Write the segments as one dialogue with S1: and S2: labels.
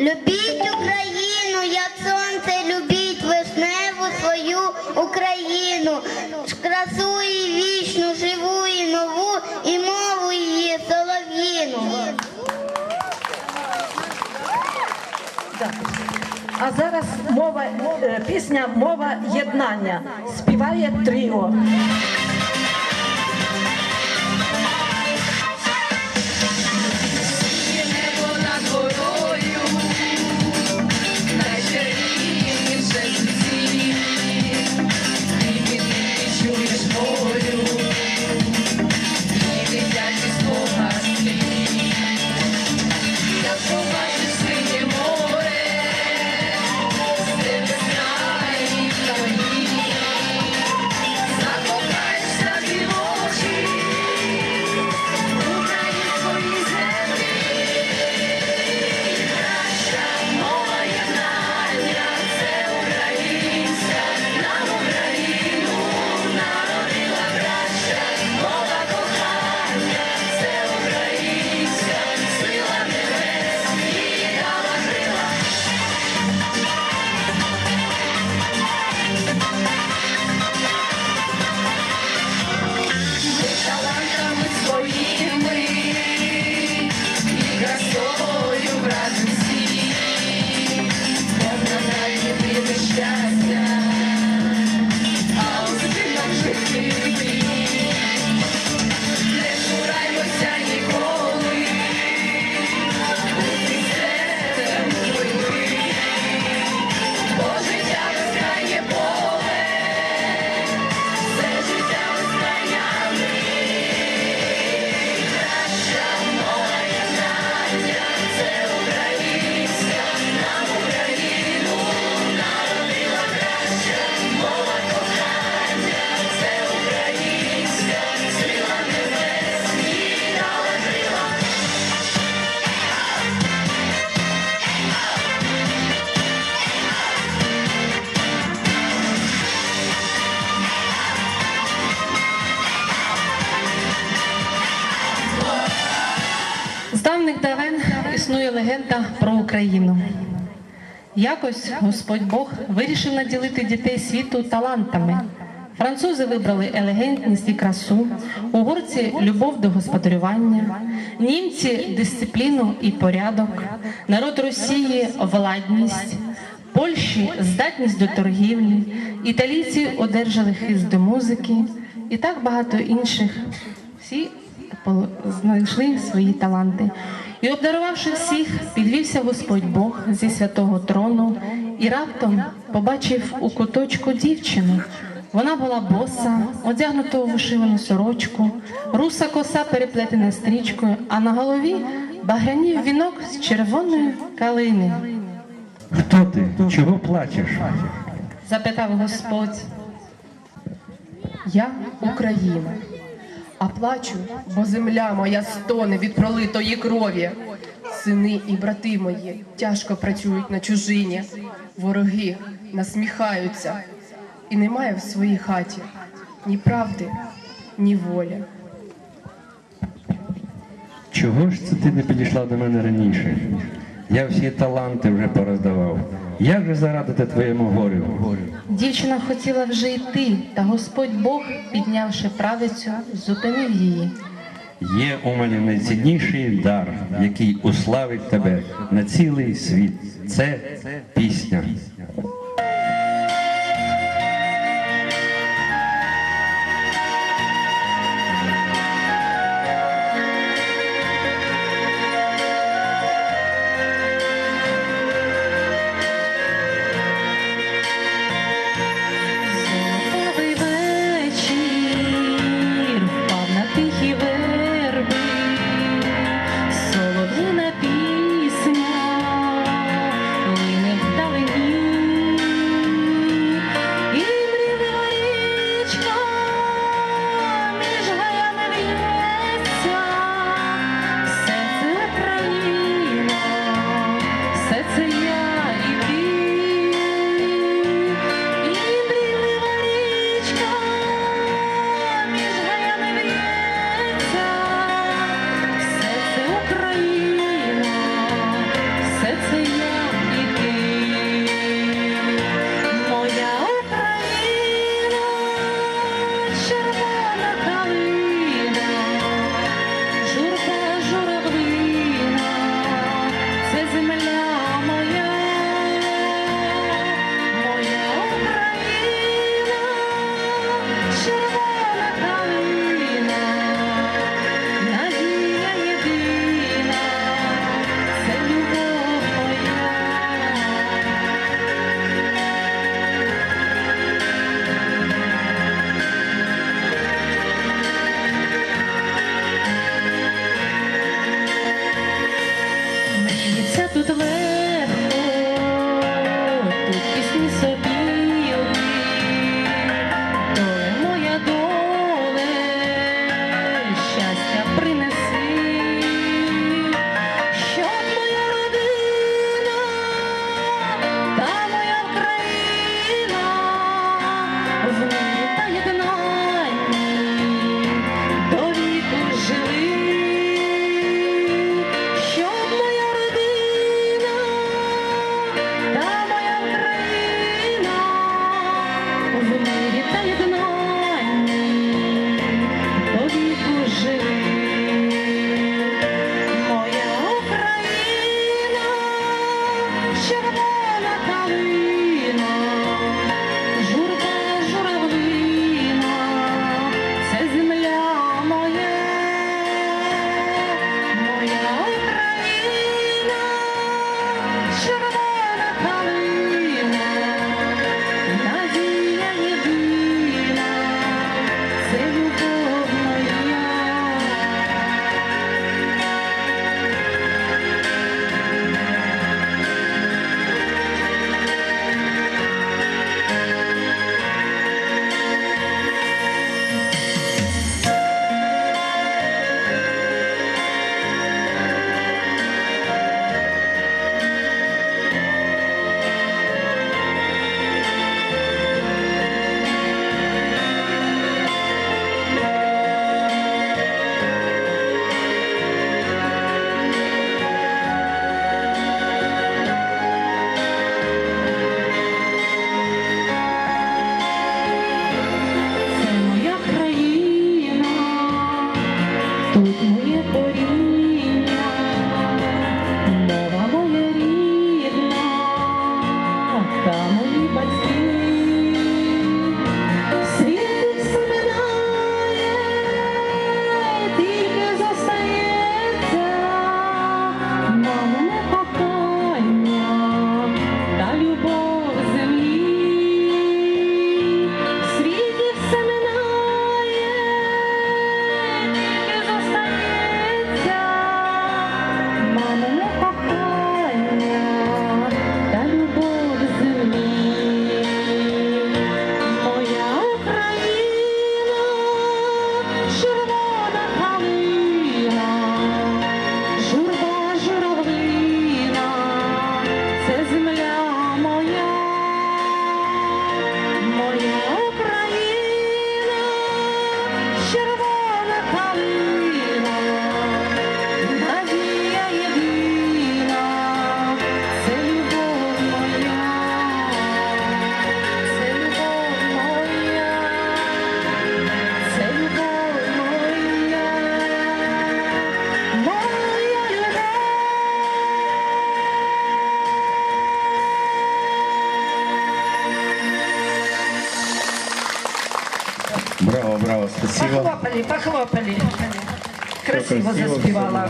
S1: Любіть Україну, як сонце, любіть вишневу свою Україну, красу і вічну, живу і нову, і мову її солов'їну.
S2: А зараз мова, е, пісня Мова єднання. Співає тріо.
S3: Легенда про Україну. Якось Господь Бог вирішив наділити дітей світу талантами. Французи вибрали елегантність і красу, угорці любов до господарювання, німці дисципліну і порядок, народ Росії владність, Польщі здатність до торгівлі, італійці одержали хист до музики і так багато інших. Всі знайшли свої таланти. І обдарувавши всіх, підвівся Господь Бог зі святого трону і раптом побачив у куточку дівчину. Вона була боса, одягнута у вишивану сорочку, руса коса переплетена стрічкою, а на голові багрянів вінок з червоної калини.
S4: Хто ти? Чого плачеш?
S3: Запитав Господь.
S5: Я Україна, а плачу, бо земля моя стоне від пролитої крові. Сини і брати мої тяжко працюють на чужині, вороги насміхаються, і немає в своїй хаті ні правди, ні волі.
S4: Чого ж це ти не підійшла до мене раніше? Я всі таланти вже пороздавав. Як же зарадити твоєму горю?
S3: Дівчина хотіла вже йти, та Господь Бог, піднявши правицю, зупинив її.
S4: Є у мене найцінніший дар, який уславить тебе на цілий світ. Це пісня.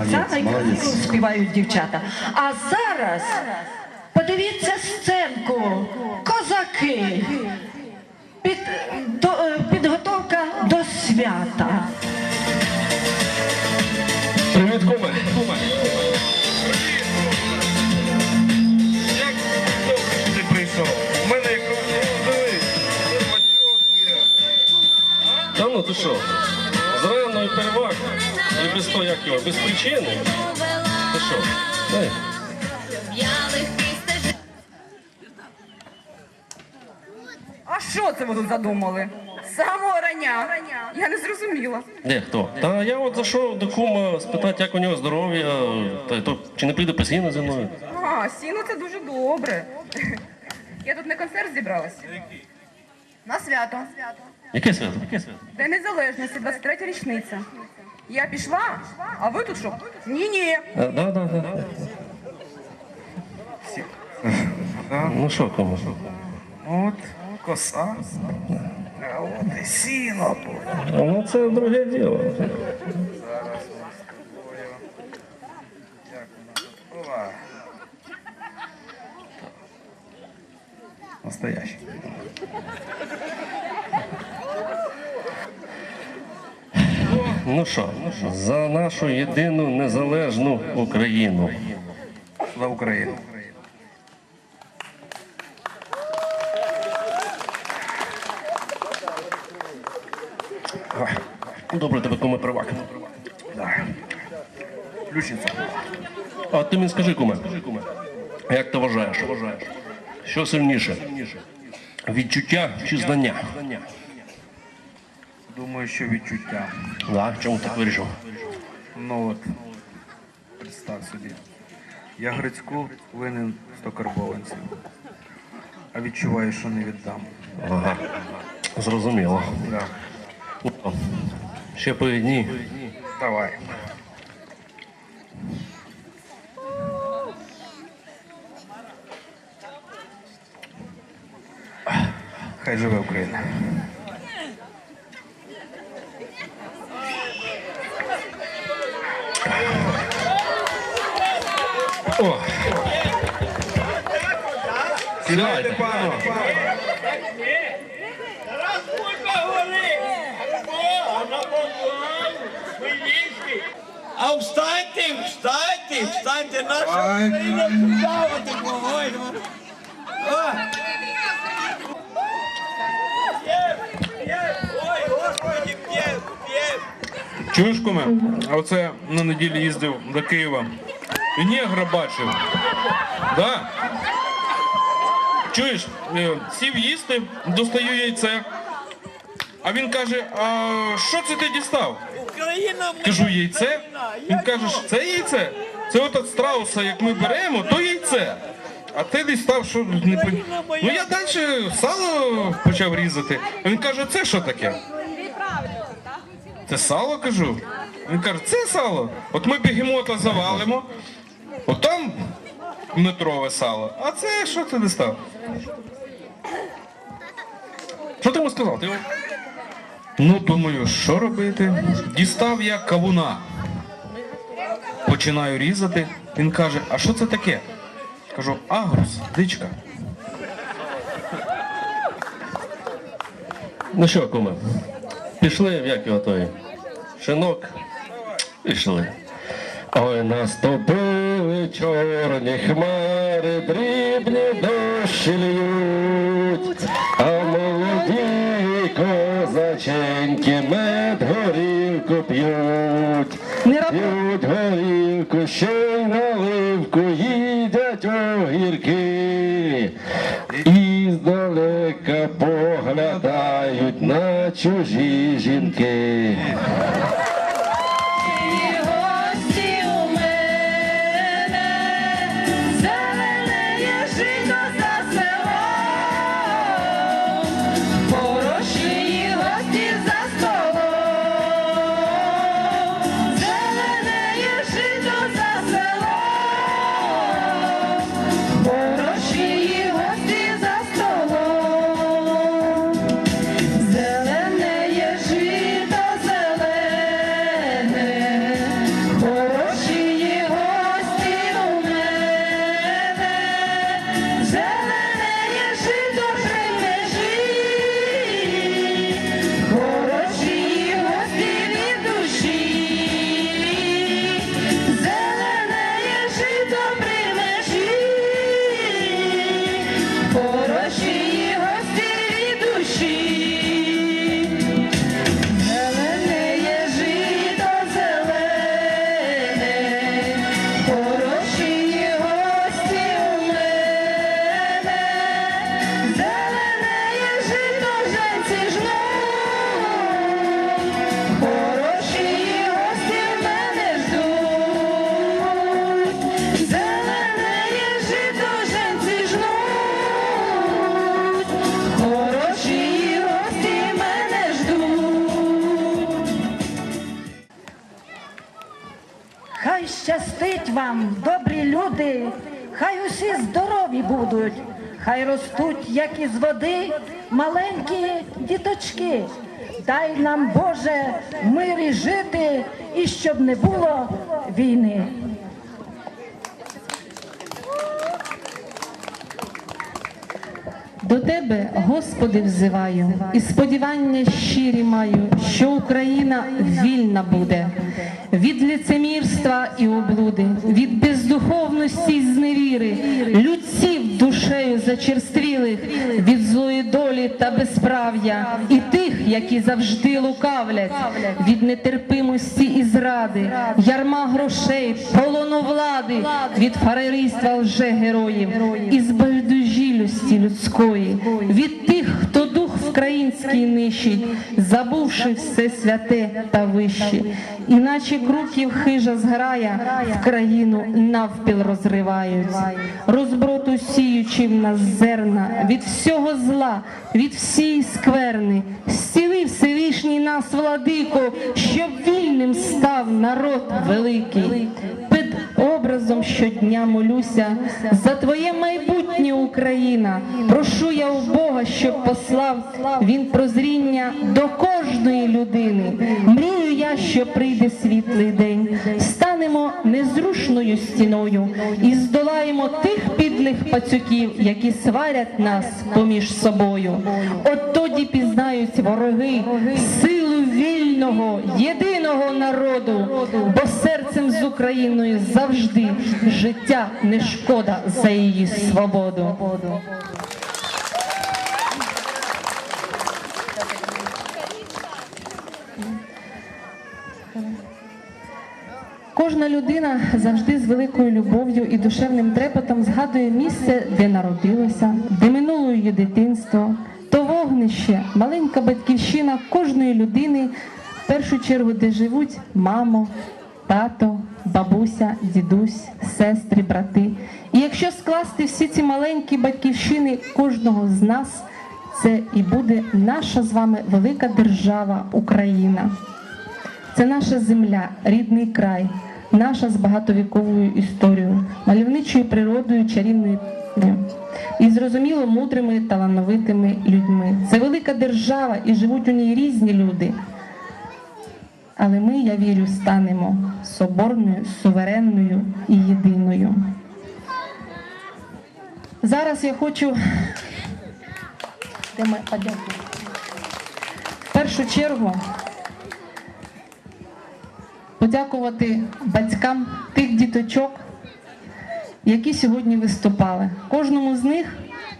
S6: Оксана і
S4: молодець,
S6: співають дівчата. А зараз подивіться сценку. Козаки. Під, до, е, підготовка до свята.
S7: Причини. Ти що? Дай.
S8: А що це ви тут задумали? З Самого рання. Я не зрозуміла.
S7: Де хто? Та я от зайшов до кума спитати, як у нього здоров'я, та то чи не прийде постійно зі мною.
S8: А, сіно це дуже добре. Я тут на концерт зібралася. На свято.
S7: Яке свято? Яке свято?
S8: День незалежності, 23 річниця. Я пішла, а ви тут що? Ні-ні.
S7: А, да, да, да. Ну що, кому?
S9: От коса. А от і сіно.
S7: Ну це друге діло.
S9: Настоящий.
S7: Ну що, за нашу єдину незалежну Україну.
S9: за Україну.
S3: Добре тебе куме привак.
S9: Ключниця.
S3: А ти мені скажи, куме, як ти вважаєш? Що сильніше? Відчуття чи знання?
S9: Думаю, що відчуття.
S3: Да, чому так вирішив?
S9: Ну от, представ собі. Я Грицьку винен 100 карбованців. А відчуваю, що не віддам.
S3: Ага. Зрозуміло.
S9: Да.
S3: Ну, Ще по одній.
S9: Давай. Хай живе Україна.
S3: О! Сідайте.
S10: А встаньте, встаньте, встаньте, наша Україна п'є, п'є.
S9: Чуєш, куме? А оце на неділі їздив до Києва. І негра бачив. Да. Чуєш, е, сів їсти, достаю яйце. А він каже: а що це ти дістав?
S10: Україна.
S9: Кажу, яйце. Він каже, це яйце? Це от от страуса, як ми беремо, то яйце. А ти дістав, що не пон- Ну я далі сало почав різати. А він каже, це що таке? Це сало кажу. Він каже, це сало. От ми бігемота завалимо, от там метрове сало. А це що ти дістав?
S3: Що ти йому сказав? Ти
S9: Ну, думаю, що робити? Дістав я кавуна. Починаю різати. Він каже, а що це таке? Кажу, агрус, дичка.
S3: Ну що, куме, пішли як його той шинок. Пішли. Ой, наступили чорні хмари, дрібні дощі льють, а молоді козаченьки мед горілку п'ють. П'ють горілку, ще й наливку, їдять огірки. І здалека поглядають на чужі жінки.
S6: Ростуть, як із води, маленькі діточки. Дай нам, Боже, мирі жити і щоб не було війни.
S11: До тебе, Господи, взиваю, і сподівання щирі маю, що Україна вільна буде.
S3: від лицемірства і облуди, від бездуховності й зневіри, людців душею зачерствілих, від злої долі та безправ'я, і тих, які завжди лукавлять, від нетерпимості і зради, ярма грошей, полону влади, від фарерійства лже-героїв, і збайдужілості людської, від тих, хто дух український нищить, забувши все святе та вище, іначе круків хижа зграя в країну навпіл розривають, розброту сіючи в нас зерна від всього зла, від всієї скверни, зцілив Всевишній нас, владико, щоб вільним став народ великий. Під образом щодня молюся за твоє майбутнє Україна. Прошу я у Бога, щоб послав він прозріння до кожної людини. Мрію я, що прийде світлий день. Станемо незрушною стіною і здолаємо тих підлих пацюків, які сварять нас поміж собою. От тоді пізнають вороги силу вільного, єдиного народу, бо серцем з Україною завжди життя не шкода за її свободу. Кожна людина завжди з великою любов'ю і душевним трепетом згадує місце, де народилося, де минуло її дитинство, то вогнище, маленька батьківщина кожної людини, в першу чергу, де живуть мамо, тато, бабуся, дідусь, сестри, брати. І якщо скласти всі ці маленькі батьківщини кожного з нас, це і буде наша з вами велика держава Україна. Це наша земля, рідний край, наша з багатовіковою історією, мальовничою природою, чарівною і зрозуміло мудрими талановитими людьми. Це велика держава і живуть у ній різні люди. Але ми, я вірю, станемо соборною, суверенною і єдиною. Зараз я хочу. В першу чергу подякувати батькам тих діточок, які сьогодні виступали. Кожному з них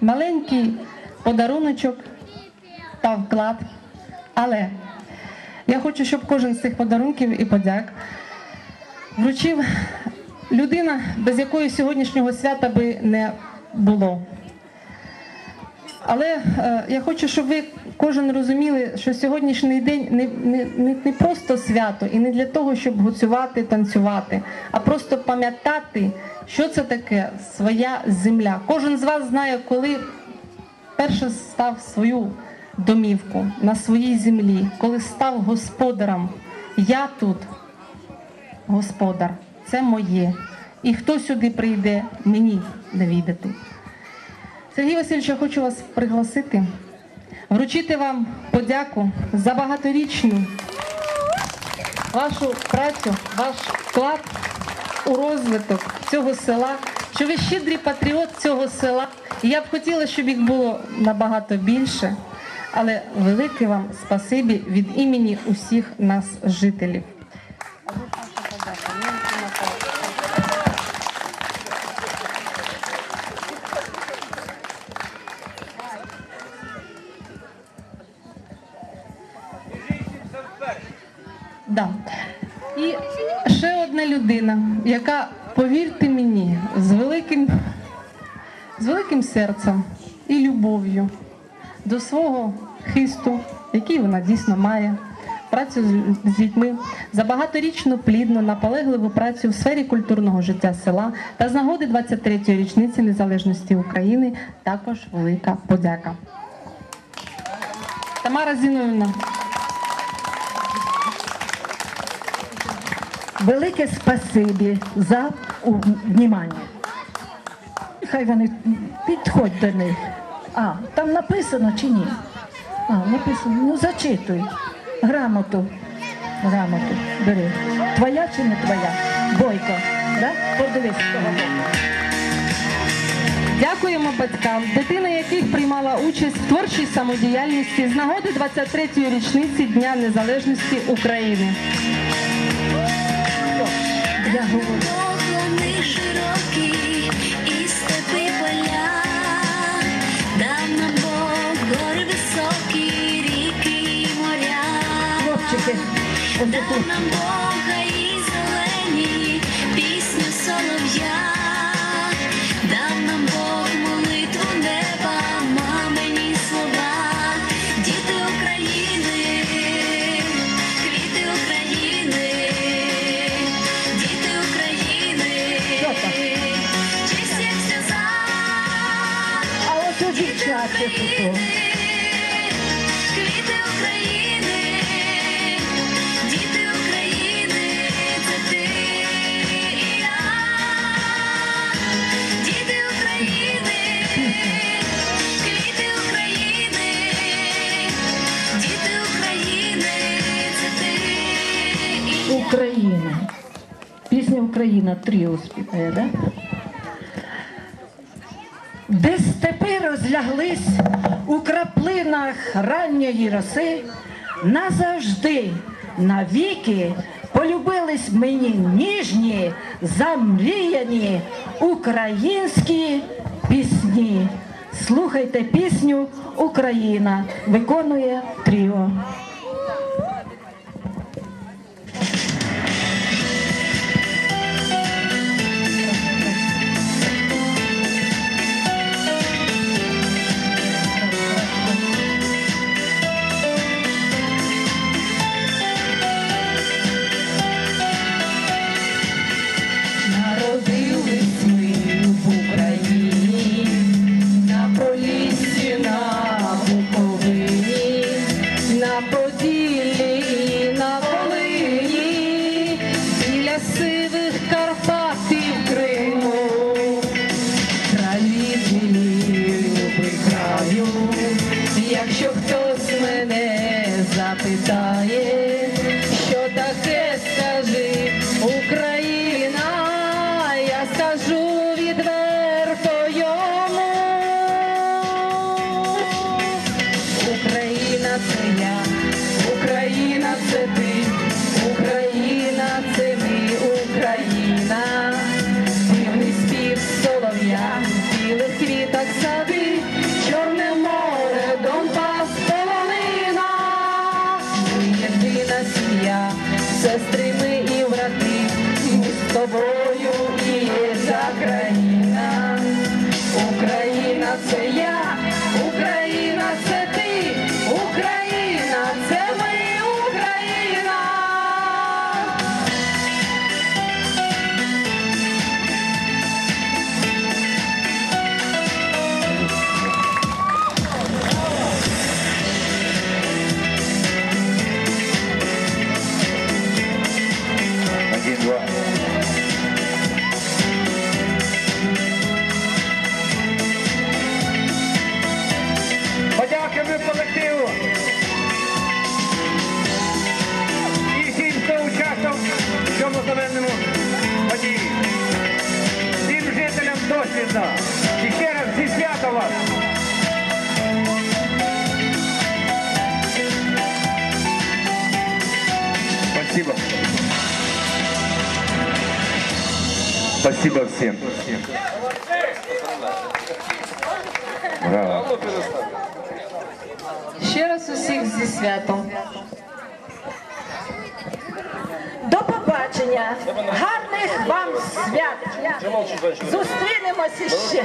S3: маленький подаруночок та вклад. Але я хочу, щоб кожен з цих подарунків і подяк вручив людина, без якої сьогоднішнього свята би не було. Але е, я хочу, щоб ви кожен розуміли, що сьогоднішній день не, не, не, не просто свято і не для того, щоб гуцювати, танцювати, а просто пам'ятати, що це таке своя земля. Кожен з вас знає, коли перше став свою домівку на своїй землі, коли став господарем. Я тут господар, це моє. І хто сюди прийде, мені не відати. Сергій Васильович, я хочу вас пригласити, вручити вам подяку за багаторічну вашу працю, ваш вклад у розвиток цього села, що ви щедрий патріот цього села. І я б хотіла, щоб їх було набагато більше, але велике вам спасибі від імені усіх нас, жителів. Да. І ще одна людина, яка, повірте мені, з великим, з великим серцем і любов'ю до свого хисту, який вона дійсно має, працю з- дітьми, за багаторічну плідну, наполегливу працю в сфері культурного життя села та з нагоди 23-ї річниці незалежності України також велика подяка. Тамара Зіновна.
S6: Велике спасибі за у- внимання. Хай вони підходь до них. А, там написано чи ні? А, написано. Ну зачитуй. Грамоту. Грамоту. Бери. Твоя чи не твоя? Бойко. Да? Подивись того.
S3: Дякуємо батькам, дитина яких приймала участь в творчій самодіяльності з нагоди 23-ї річниці Дня Незалежності України.
S12: Я говорю.
S6: 我么能够回
S12: 忆 Пісня Україна тріо співає, да? де степи розляглись у краплинах ранньої роси, назавжди, навіки полюбились мені ніжні, замріяні українські пісні. Слухайте пісню Україна, виконує тріо.
S3: sestry. Браво.
S13: Ще раз усіх зі святом.
S12: До побачення. Гарних вам свят. Зустрінемося ще.